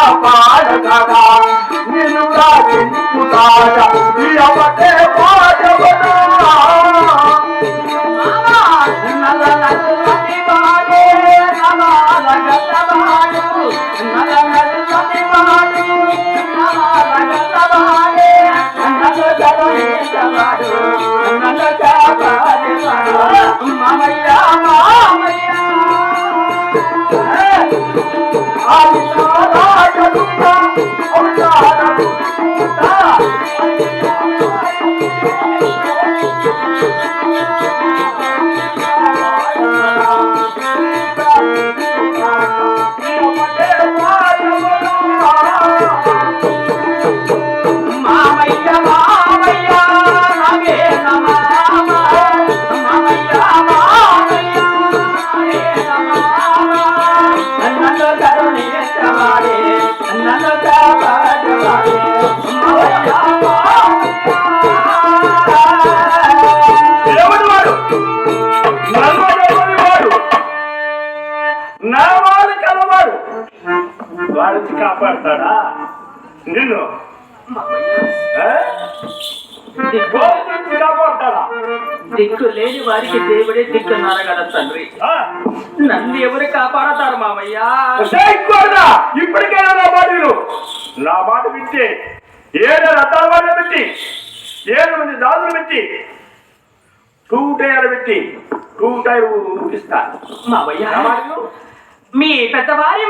నల్ల నా వాడు కలవాడు. వాడు వచ్చి కాపాడతాడా? నిన్ను. కాపాడతాడా? దిక్కు లేని వారికి దేవుడే దిక్కున్నారు కదా తండ్రి? నన్ను ఎవరు కాపాడతారు మామయ్య? ఇప్పటికైనా నా మాట విను. నా మాట వింటే ఏడు రథాల వాళ్ళని పెట్టి ఏడు మంది దాదులు పెట్టి టూ టైర్ పెట్టి టూ టైర్ ఊపిస్తా మామయ్య. మీ పెద్దవారి